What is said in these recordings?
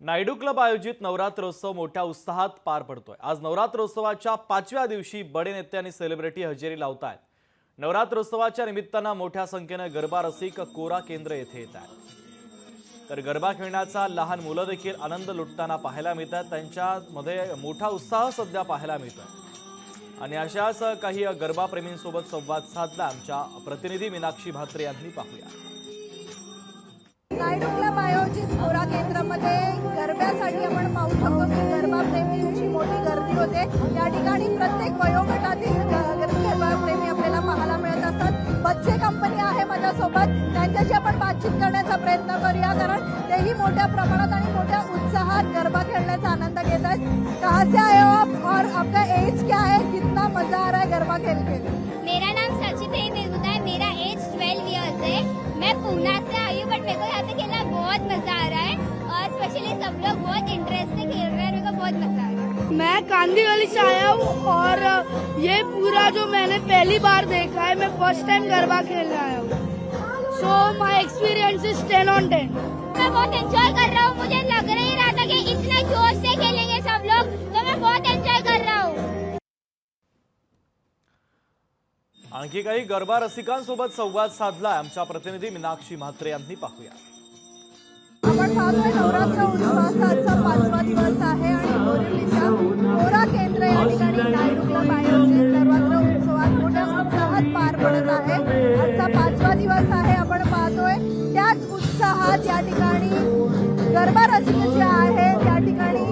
Naidu club आयोजित नवरात्रोत्सव मोठ्या उत्साहात पार पडतोय. आज नवरात्रोत्सवाच्या पाचव्या दिवशी बडे नेते आणि सेलिब्रिटी हजेरी लावत आहेत नवरात्रोत्सवाच्या निमित्तानं मोठ्या संख्येनं गरबा रसिक कोरा केंद्र येथे येत आहेत. तर गरबा खेळण्याचा लहान मुलं देखील आनंद लुटताना पाहायला मिळतात. त्यांच्यामध्ये मोठा उत्साह सध्या पाहायला मिळतोय. आणि अशाच काही गरबा प्रेमींसोबत संवाद साधला आमच्या प्रतिनिधी मीनाक्षी भात्रे यांनी पाहूया. या ठिकाणी प्रत्येक वयोगटातील ग- प्रेमी आपल्याला पाहायला मिळत असतात. बच्चे कंपनी आहे माझ्यासोबत. त्यांच्याशी आपण बातचीत करण्याचा प्रयत्न करूया कारण तेही मोठ्या प्रमाणात आणि मोठ्या उत्साहात गरबा खेळण्याचा आनंद घेत आहेत. कहाँ से आए हो आप? और आपका एज क्या है? कितना मजा आ रहा है गरबा खेल के. मेरा नाम सचिन देवता है. मेरा एज 12 इयर्स है. मैं पूना से आई हूँ बट मेरे को यहाँ पे खेलना बहुत मजा आ रहा है. और स्पेशली सब लोग बहुत इंटरेस्ट मैं कांदीवली से आया हूँ और ये पूरा जो मैंने पहली बार देखा है मैं फर्स्ट टाइम गरबा खेलने आया हूँ। So my experience is ten on ten मैं बहुत एंजॉय कर रहा हूँ मुझे लग नहीं रहा था कि इतना जोश से खेलेंगे सब लोग तो मैं बहुत एंजॉय कर रहा हूँ। आणखी काही गरबा रसिकांसोबत संवाद साधलाय आमच्या प्रतिनिधी मीनाक्षी म्हात्रे यांनी पाहूया. आपण पाहतोय नवरात्र उत्सवाचा गरबा रसिक जे आहे. त्या ठिकाणी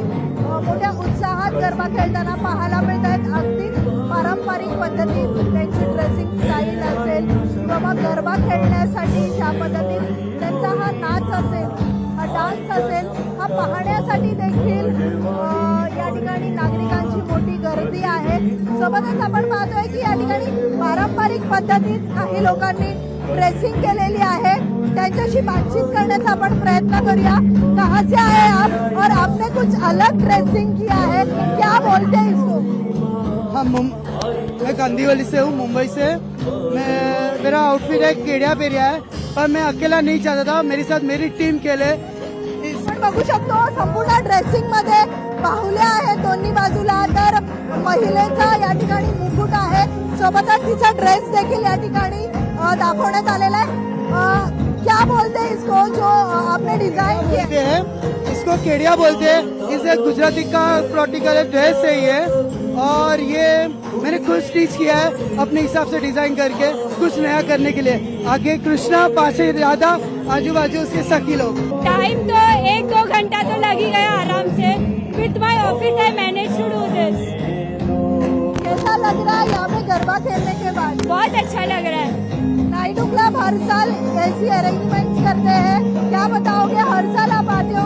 मोठ्या उत्साहात गरबा खेळताना पाहायला मिळत आहेत अगदीच पारंपरिक पद्धतीत त्यांची ड्रेसिंग स्टाईल असेल किंवा मग गरबा खेळण्यासाठी ज्या पद्धतीत त्यांचा हा नाच असेल हा डान्स असेल हा पाहण्यासाठी देखील या ठिकाणी नागरिकांची मोठी गर्दी आहे. सोबतच आपण पाहतोय की या ठिकाणी पारंपरिक पद्धतीत काही लोकांनी ड्रेसिंग केलेली आहे. त्यांच्याशी बातचीत करण्याचा आपण प्रयत्न करूया. कहाँ से आए आप और आपने कुछ अलग ड्रेसिंग किया है क्या बोलते हैं इसको? हाँ मुम मैं कांदीवली से हूँ मुंबई से। मैं मेरा आउटफिट है केड़िया पेरिया है। पर मैं अकेला नहीं चाहता था। मेरे साथ मेरी टीम खेले बघू शकतो संपूर्ण ड्रेसिंगमध्ये बाहुल्या आहेत दोन्ही बाजूला. तर महिलेचा या ठिकाणी मुकुट आहे. सोबतच तिचा ड्रेस देखील या ठिकाणी दाखवण्यात आलेला आहे. क्या बोलते हैं इसको जो आपने डिज़ाइन किया? है इसको केड़िया बोलते हैं। इसे गुजराती का प्रोटिकल ड्रेस है ये। और ये मैंने खुद स्टिच किया है अपने हिसाब से डिज़ाइन करके कुछ नया करने के लिए। आगे कृष्णा पाछे राधा आजू बाजू उसके सखी लोग। टाइम तो एक दो घंटा तो लग ही गया आराम से। With my office I manage to do this कैसा लग रहा है यहाँ पे गरबा खेलने के बाद? बहुत अच्छा लग रहा है। नाइडू क्लब हर साल ऐसी अरेंजमेंट्स करते हैं। क्या बताओगे हर साल आप आते हो?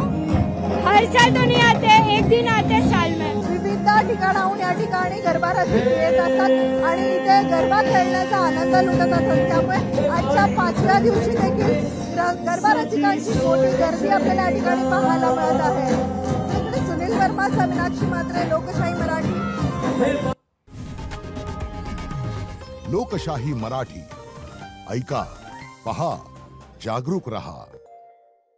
हर साल तो नहीं आते एक दिन आते साल में। विविध ठिकाणाहून या ठिकाणी गरबा रसिक येत असतात आणि इथे गरबा खेळण्याचा आनंद लुटत असतात. त्यामुळे आजच्या पाचव्या दिवशी देखील गरबा रसिकांची मोठी गर्दी आपल्याला या ठिकाणी पाहायला मिळत आहे. इकडे सुनील वर्मा मीनाक्षी मात्रे लोकशाही मराठी. लोकशाही मराठी. ऐका पहा जागरूक रहा.